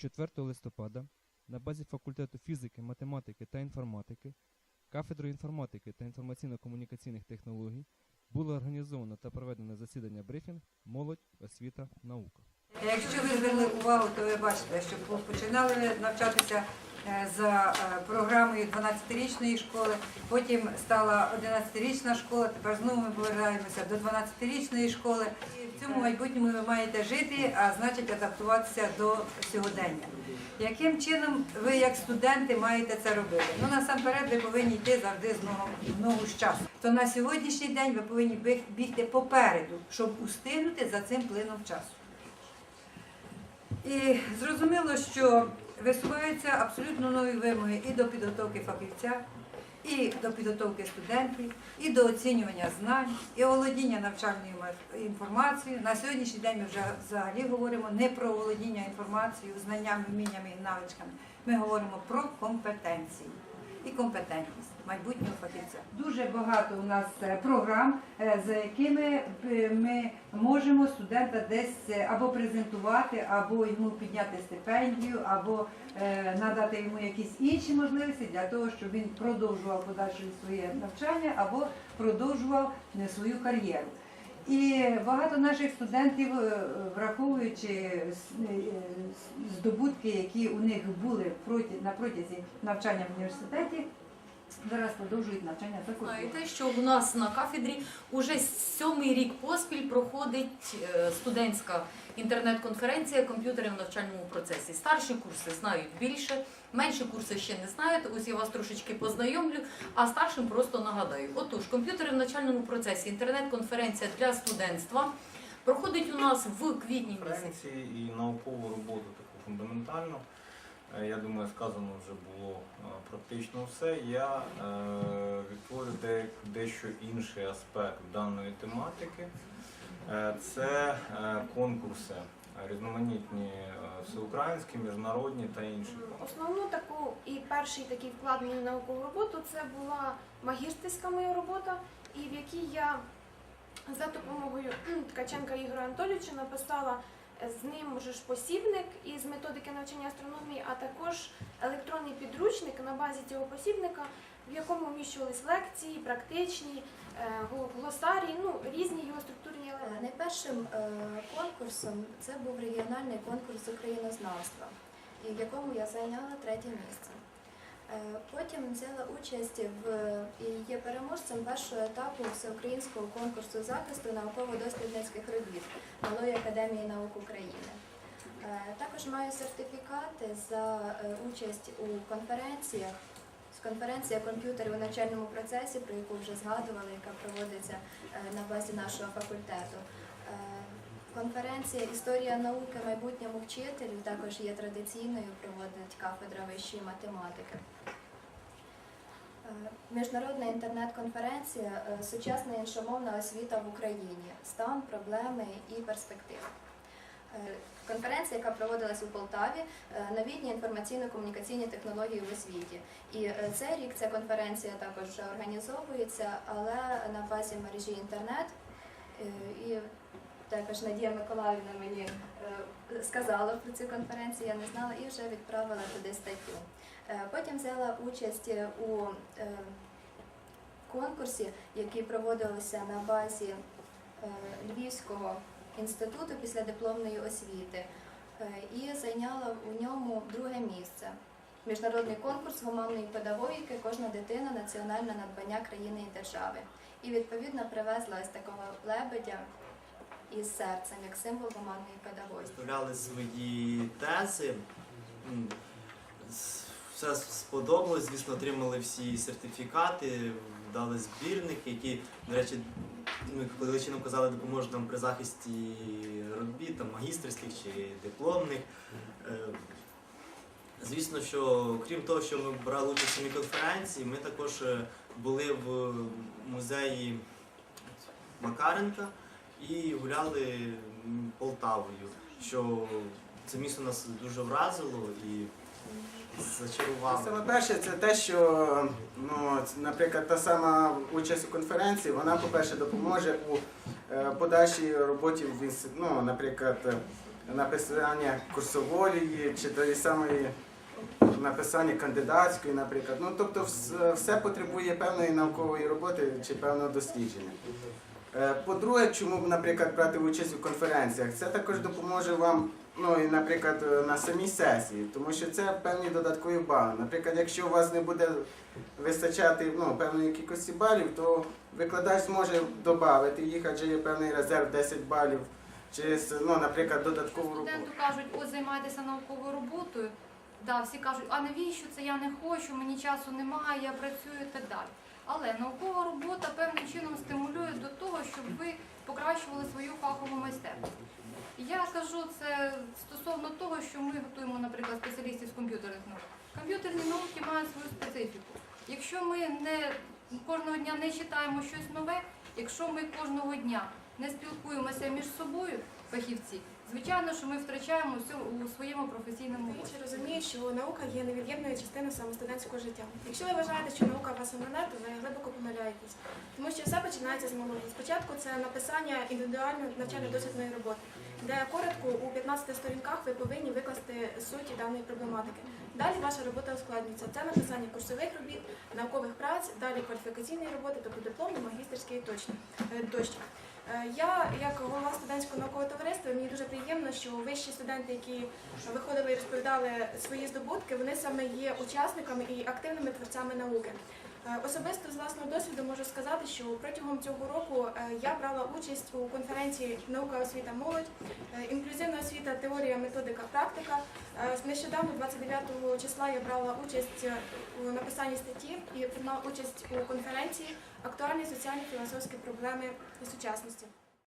4 листопада на базі факультету фізики, математики та інформатики, кафедри інформатики та інформаційно-комунікаційних технологій було організовано та проведено засідання брифінг Молодь, освіта, наука. Якщо ви звернули увагу, то ви бачите, що починали навчатися за е, програмою 12-річної школи, потім стала 11-річна школа, тепер знову ми повертаємося до 12-річної школи. І в цьому майбутньому ви маєте жити, а значить адаптуватися до сьогодення. Яким чином ви, як студенти, маєте це робити? Ну насамперед, ви повинні йти завжди з ногу з часу. То на сьогоднішній день ви повинні бігти попереду, щоб устигнути за цим плином часу. І зрозуміло, що висуваються абсолютно нові вимоги і до підготовки фахівця, і до підготовки студентів, і до оцінювання знань, і володіння навчальною інформацією. На сьогоднішній день ми вже взагалі говоримо не про володіння інформацією, знаннями, вміннями і навичками. Ми говоримо про компетенції і компетентність майбутнього фахівця. Дуже багато у нас е, програм, е, за якими е, ми можемо студента десь або презентувати, або йому підняти стипендію, або надати йому якісь інші можливості для того, щоб він продовжував подальше своє навчання або продовжував свою кар'єру. І багато наших студентів, е, враховуючи е, здобутки, які у них були на протязі навчання в університеті, зараз продовжують навчання за кордоном. Знаєте, що у нас на кафедрі уже сьомий рік поспіль проходить е, студентська інтернет-конференція комп'ютерів в навчальному процесі. Старші курси знають більше, менші курси ще не знають. Ось я вас трошечки познайомлю, а старшим просто нагадаю. Отож, комп'ютери в навчальному процесі, інтернет-конференція для студентства проходить у нас в квітні місяці. конференції і наукову роботу таку фундаментальну. Е, Я думаю, сказано вже було е, практично все. Я е, відтворю дещо інший аспект даної тематики. Це конкурси різноманітні всеукраїнські, міжнародні та інші. Основну таку і перший такий вклад в мою наукову роботу це була магістерська моя робота, і в якій я за допомогою Ткаченка Ігоря Анатолійовича написала з ним вже ж посібник із методики навчання астрономії, а також електронний підручник на базі цього посібника, в якому вміщувались лекції, практичні, е, глосарії, ну різні його структурні Е, елементи. Найпершим е, конкурсом це був регіональний конкурс українознавства, в якому я зайняла третє місце. Е, Потім взяла участь в і є переможцем першого етапу всеукраїнського конкурсу захисту науково-дослідницьких робіт Малої академії наук України. Е, Також маю сертифікати за е, участь у конференціях. Конференція комп'ютерів у навчальному процесі, про яку вже згадували, яка проводиться на базі нашого факультету. Конференція Історія науки майбутньому вчителю також є традиційною, проводить кафедра вищої математики. Е, Міжнародна інтернет-конференція е, Сучасна іншомовна освіта в Україні. Стан, проблеми і перспективи. Е, Конференція, яка проводилась у Полтаві, новітні інформаційно-комунікаційні технології в освіті. І цей рік ця конференція також вже організовується, але на базі мережі інтернет. І також Надія Миколаївна мені е, сказала про цю конференцію, я не знала, і вже відправила туди статтю. Е, Потім взяла участь у е, конкурсі, який проводився на базі Львівського інституту післядипломної освіти, е, і зайняла у ньому друге місце. Міжнародний конкурс гуманної педагогіки Кожна дитина національне надбання країни і держави. І відповідно привезла ось такого лебедя із серцем, як символ гуманної педагогіки. виставляли свої тези. Все сподобалось, звісно, отримали всі сертифікати, дали збірник, які, до речі, ну, коли чином казали, допоможуть нам при захисті робіт, там, магістерських чи дипломних. Е, Звісно, що крім того, що ми брали участь у конференції, ми також е, були в музеї Макаренка і гуляли Полтавою, що це місто нас дуже вразило і зачарувало. Саме перше, це те, що, ну, наприклад, та сама участь у конференції, вона, по-перше, допоможе у е, подальшій роботі в інституті, ну, наприклад, написання курсової чи тої самої написання кандидатської, наприклад. Ну, тобто все потребує певної наукової роботи чи певного дослідження. Е, По-друге, чому б, наприклад, брати участь у конференціях? Це також допоможе вам, ну і, наприклад, е, на самій сесії, тому що це певні додаткові бали. Наприклад, якщо у вас не буде вистачати ну, певної кількості балів, то викладач зможе додати їх, адже є певний резерв 10 балів, через, ну, наприклад, додаткову роботу. Студенту кажуть, ось займайтеся науковою роботою. Да, всі кажуть, а навіщо це я не хочу, мені часу немає, я працюю і так далі. Але наукова робота певним чином стимулює до того, щоб ви покращували свою фахову майстерність. Я кажу це стосовно того, що ми готуємо, наприклад, спеціалістів з комп'ютерних наук. Комп'ютерні науки мають свою специфіку. Якщо ми не кожного дня не читаємо щось нове, якщо ми кожного дня не спілкуємося між собою, фахівці, звичайно, що ми втрачаємо все у своєму професійному Інші рості. розуміють, що наука є невід'ємною частиною саме студентського життя. Якщо ви вважаєте, що наука вас омине, то ви глибоко помиляєтесь. Тому що все починається з малого. Спочатку це написання індивідуальної навчально-дослідної роботи, де коротко у 15 сторінках ви повинні викласти суть даної проблематики. Далі ваша робота ускладнюється. Це написання курсових робіт, наукових праць, далі кваліфікаційної роботи, тобто дипломні, магістерські тощо. Е, Я, як голова студентського наукового товариства, мені дуже приємно, що вищі студенти, які виходили і розповідали свої здобутки, вони саме є учасниками і активними творцями науки. Е, Особисто з власного досвіду можу сказати, що протягом цього року е, я брала участь у конференції Наука, освіта, молодь, освіта, теорія, методика, практика. Е, Нещодавно, 29 числа, я брала участь е, у написанні статті і приймала участь у конференції Актуальні соціальні філософські проблеми сучасності.